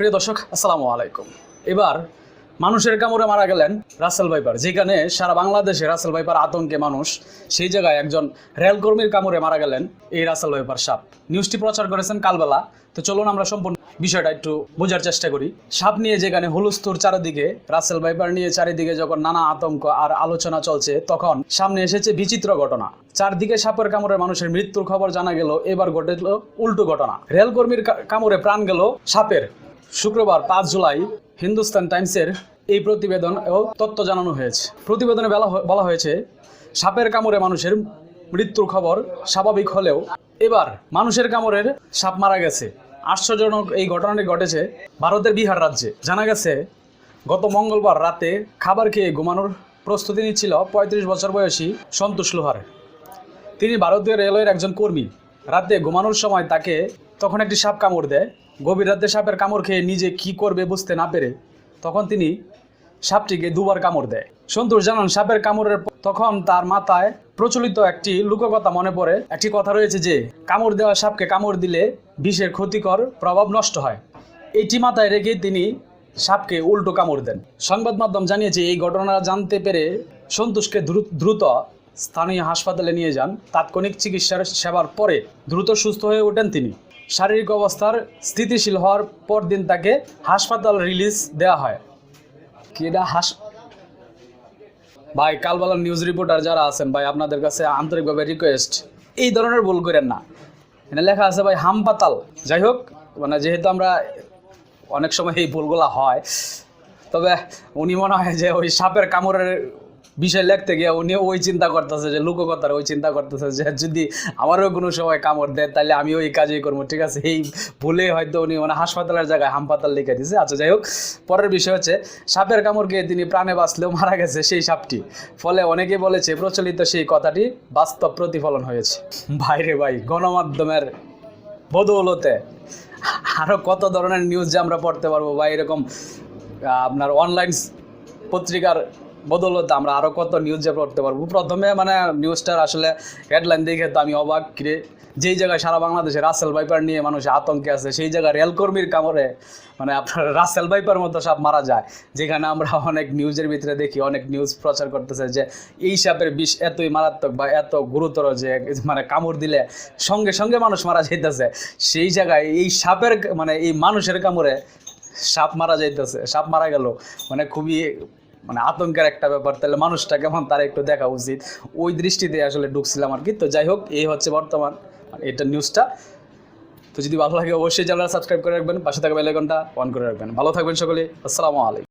প্রিয় দর্শক, আসসালামু আলাইকুম। এবার মানুষের কামড়ে মারা গেলেন রাসেল ভাইপার, যেখানে সারা বাংলাদেশে রাসেল ভাইপার আতঙ্কে মানুষ, সেই জায়গায় একজন রেলকর্মীর কামড়ে মারা গেলেন এই রাসেল ভাইপার সাপ। নিউজটি প্রচার করেছেন কালবেলা, তো চলুন আমরা সম্পূর্ণ বিষয়টা একটু বোঝার চেষ্টা করি। সাপ নিয়ে যেখানে হুলস্থুর চারিদিকে, রাসেল ভাইপার নিয়ে চারিদিকে যখন নানা আতঙ্ক আর আলোচনা চলছে, তখন সামনে এসেছে বিচিত্র ঘটনা। চারদিকে সাপের কামড়ে মানুষের মৃত্যুর খবর জানা গেল, এবার ঘটেছিল উল্টো ঘটনা। রেলকর্মীর কামড়ে প্রাণ গেল সাপের। শুক্রবার পাঁচ জুলাই হিন্দুস্তান টাইমসের এই প্রতিবেদন ও তথ্য জানানো হয়েছে। প্রতিবেদনে বলা বলা হয়েছে, সাপের কামড়ে মানুষের মৃত্যুর খবর স্বাভাবিক হলেও এবার মানুষের কামড়ের সাপ মারা গেছে। আশ্চর্যজনক এই ঘটনাটি ঘটেছে ভারতের বিহার রাজ্যে। জানা গেছে, গত মঙ্গলবার রাতে খাবার খেয়ে ঘুমানোর প্রস্তুতি নিচ্ছিল পঁয়ত্রিশ বছর বয়সী সন্তোষ লোহার। তিনি ভারতীয় রেলওয়ের একজন কর্মী। রাতে ঘুমানোর সময় তাকে তখন একটি সাপ কামড় দেয়। গভীর রাতে সাপের কামড় খেয়ে নিজে কি করবে বুঝতে না পেরে তখন তিনি সাপটিকে দুবার কামড় দেয়। সন্তোষ জানান, সাপের কামড়ের তখন তার মাথায় প্রচলিত একটি লোককথা মনে পড়ে। একটি কথা রয়েছে যে, কামড় দেওয়া সাপকে কামড় দিলে বিষের ক্ষতিকর প্রভাব নষ্ট হয়। এটি মাথায় রেখে তিনি সাপকে উল্টো কামড় দেন। সংবাদ মাধ্যম জানিয়েছে, এই ঘটনা জানতে পেরে সন্তোষকে দ্রুত স্থানীয় হাসপাতালে নিয়ে যান। তাৎক্ষণিক চিকিৎসার সেবার পরে দ্রুত সুস্থ হয়ে ওঠেন তিনি। শারীরিক অবস্থার স্থিতিশীল হওয়ার পর দিন তাকে হাসপাতাল রিলিজ দেওয়া হয়। কি এটা হাস? ভাই, কালবালার নিউজ রিপোর্টার যারা আছেন, ভাই, আপনাদের কাছে আন্তরিকভাবে রিকোয়েস্ট এই ধরনের ভুল করেন না। এখানে লেখা আছে, ভাই হামপাতাল যাই হোক মানে যেহেতু আমরা অনেক সময় এই ভুলগুলা হয়, তবে উনি মনে হয় যে ওই সাপের কামড়ের বিষয় লিখতে গিয়ে উনি ওই চিন্তা করতেছে যে, লোককথার ওই চিন্তা করতেছে যে, যদি আমারও কোনো সময় কামড় দেয়, তাহলে আমি ওই কাজই করব, ঠিক আছে? এই ভুলে হয়তো উনি মানে হাসপাতালের জায়গায় হামপাতাল লিখে দিয়েছে আচ্ছা যাই হোক, পরের বিষয় হচ্ছে, সাপের কামড় খেয়ে তিনি প্রাণে বাঁচলেও মারা গেছে সেই সাপটি। ফলে অনেকে বলেছে, প্রচলিত সেই কথাটি বাস্তব প্রতিফলন হয়েছে। ভাইরে ভাই, গণমাধ্যমের বদৌলতে আরও কত ধরনের নিউজ যে আমরা পড়তে পারব বা এরকম আপনার অনলাইন পত্রিকার বদৌলতে আমরা আরও কত নিউজ যে পড়তে পারব। প্রথমে মানে নিউজটার আসলে হেডলাইন দেখে তো আমি অবাক কিরে। যেই জায়গায় সারা বাংলাদেশে রাসেল ভাইপার নিয়ে মানুষ আতঙ্কে আছে, সেই জায়গায় রেলকর্মীর কামড়ে মানে আপনার রাসেল ভাইপার মতো সাপ মারা যায়। যেখানে আমরা অনেক নিউজের ভিতরে দেখি, অনেক নিউজ প্রচার করতেছে যে এই সাপের বিষ এতই মারাত্মক বা এত গুরুতর যে মানে কামড় দিলে সঙ্গে সঙ্গে মানুষ মারা যাইতেছে। সেই জায়গায় এই সাপের মানে এই মানুষের কামড়ে সাপ মারা যাইতেছে, সাপ মারা গেল। মানে খুবই মানে আতঙ্কের একটা ব্যাপার, তাহলে মানুষটা কেমন তারা একটু দেখা উচিত। ওই দৃষ্টিতে আসলে ঢুকছিলাম আর কি। তো যাই হোক, এই হচ্ছে বর্তমান এটা নিউজটা তো যদি ভালো লাগে, অবশ্যই চ্যানেল সাবস্ক্রাইব করে রাখবেন, পাশে থাকা বেলাইকনটা অন করে রাখবেন। ভালো থাকবেন সকলে, আসসালামু আলাইকুম।